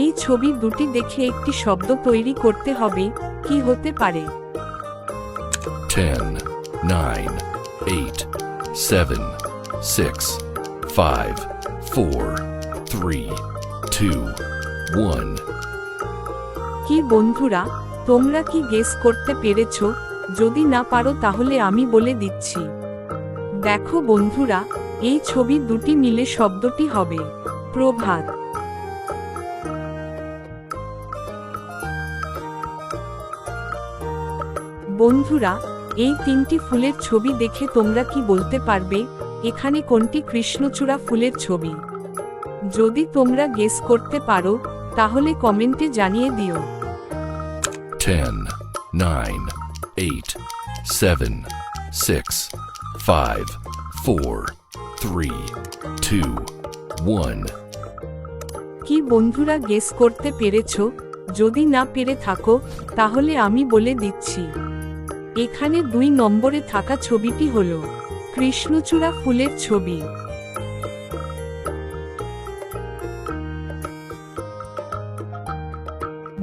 এই ছবি দুটি দেখে একটি শব্দ তৈরি করতে হবে কি হতে পারে? 10, 9, 8, 7, 6, 5, 4, 3, 2, 1. কি বন্ধুরা তোমরা কি গেস করতে পেরেছ? যদি না পারো তাহলে আমি বলে দিচ্ছি। দেখো বন্ধুরা এই ছবি দুটি মিলে শব্দটি হবে প্রভাত। বন্ধুরা এই তিনটি ফুলের ছবি দেখে তোমরা কি বলতে পারবে? এখানে কোনটি কৃষ্ণচূড়া ফুলের ছবি? যদি তোমরা গেস করতে পারো তাহলে কমেন্টে জানিয়ে দিও। 10, 9, 8, 7, 6, 5, 4, 3, 2, 1. কি বন্ধুরা গেস করতে পেরেছ? যদি না পেরে থাকো তাহলে আমি বলে দিচ্ছি। এখানে দুই নম্বরে থাকা ছবিটি হল কৃষ্ণচূড়া ফুলের ছবি।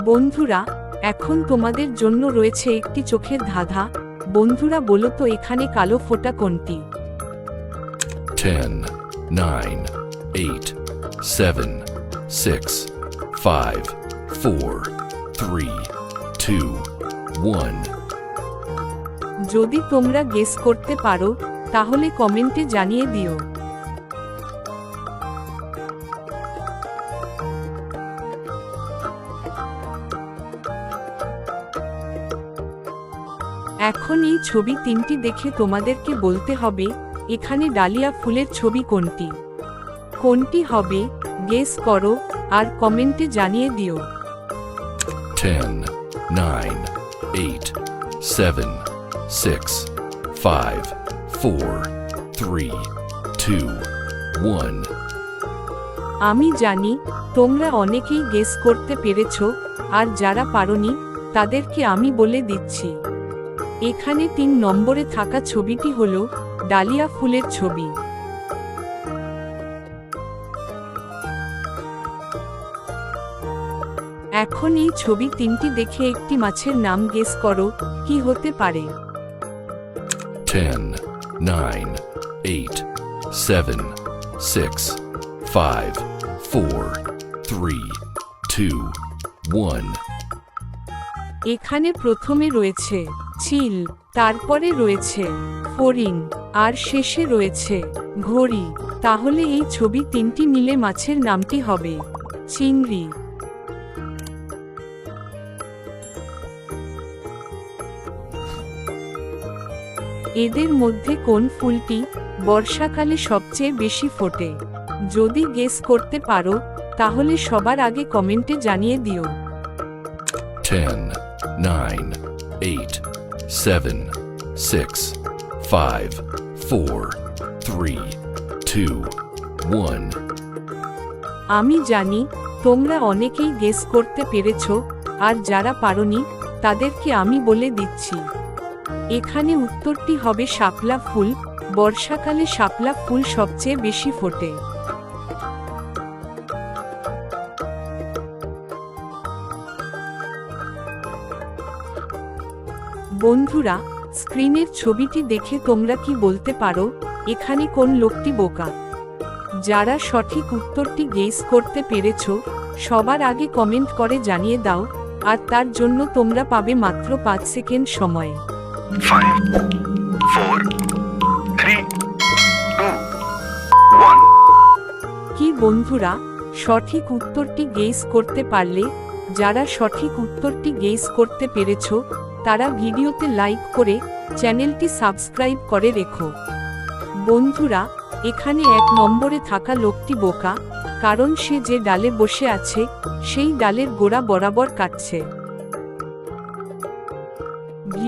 বন্ধুরা এখন তোমাদের জন্য রয়েছে একটি চোখের ধাঁধা। বন্ধুরা বলো তো এখানে কালো ফোঁটা কোনটি? 10, 9, 8, 7, 6, 5, 4, 3, 2, 1. যদি তোমরা গেস করতে পারো তাহলে কমেন্টে জানিয়ে দিও। এখন এই ছবি তিনটি দেখে তোমাদেরকে বলতে হবে এখানে ডালিয়া ফুলের ছবি কোনটি? কোনটি হবে? গেস করো আর কমেন্টে জানিয়ে দিও। 10, 9, 8, 7, 6, 5, 4, 3, 2, 1. আমি জানি তোমরা অনেকেই গেস করতে পেরেছ আর যারা পারোনি তাদেরকে আমি বলে দিচ্ছি। এখানে তিন নম্বরে থাকা ছবিটি হল ডালিয়া ফুলের ছবি। এখন এই ছবি তিনটি দেখে একটি মাছের নাম গেস করো কি হতে পারে? 10, 9, 8, 7, 6, 5, 4, 3, 2, 1. এখানে প্রথমে রয়েছে চিল তারপরে রয়েছে ফরিং আর শেষে রয়েছে ঘড়ি তাহলে এই ছবি তিনটি মিলে মাছের নামটি হবে চিংড়ি এদের মধ্যে কোন ফুলটি বর্ষাকালে সবচেয়ে বেশি ফোটে? যদি গেস করতে পারো তাহলে সবার আগে কমেন্টে জানিয়ে দিও। 10, 9, 8, 7, 6, 5, 4, 3, 2, 1. আমি জানি তোমরা অনেকেই গেস করতে পেরেছ আর যারা পারোনি তাদেরকে আমি বলে দিচ্ছি। এখানে উত্তরটি হবে শাপলা ফুল, বর্ষাকালে শাপলা ফুল সবচেয়ে বেশি ফোটে। বন্ধুরা, স্ক্রিনের ছবিটি দেখে তোমরা কি বলতে পারো, এখানে কোন লোকটি বোকা? যারা সঠিক উত্তরটি গেস করতে পেরেছ, সবার আগে কমেন্ট করে জানিয়ে দাও, আর তার জন্য তোমরা পাবে মাত্র পাঁচ সেকেন্ড সময়। কি বন্ধুরা, সঠিক উত্তরটি গেস করতে পারলে, যারা সঠিক উত্তরটি গেস করতে পেরেছ, তারা ভিডিওতে লাইক করে চ্যানেলটি সাবস্ক্রাইব করে রেখো। বন্ধুরা, এখানে এক নম্বরে থাকা লোকটি বোকা, কারণ সে যে ডালে বসে আছে, সেই ডালের গোড়া বরাবর কাটছে।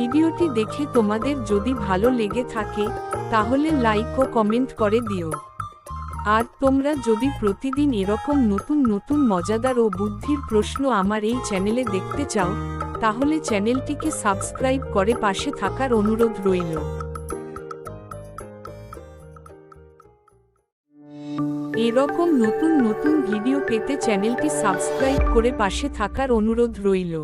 ভিডিওটি দেখে তোমাদের যদি ভালো লেগে থাকে, তাহলে লাইক ও কমেন্ট করে দিও। আর তোমরা যদি প্রতিদিন এরকম নতুন নতুন মজাদার ও বুদ্ধির প্রশ্ন আমার এই চ্যানেলে দেখতে চাও, তাহলে চ্যানেলটিকে সাবস্ক্রাইব করে পাশে থাকার অনুরোধ রইল। এরকম নতুন নতুন ভিডিও পেতে চ্যানেলটি সাবস্ক্রাইব করে পাশে থাকার অনুরোধ রইল।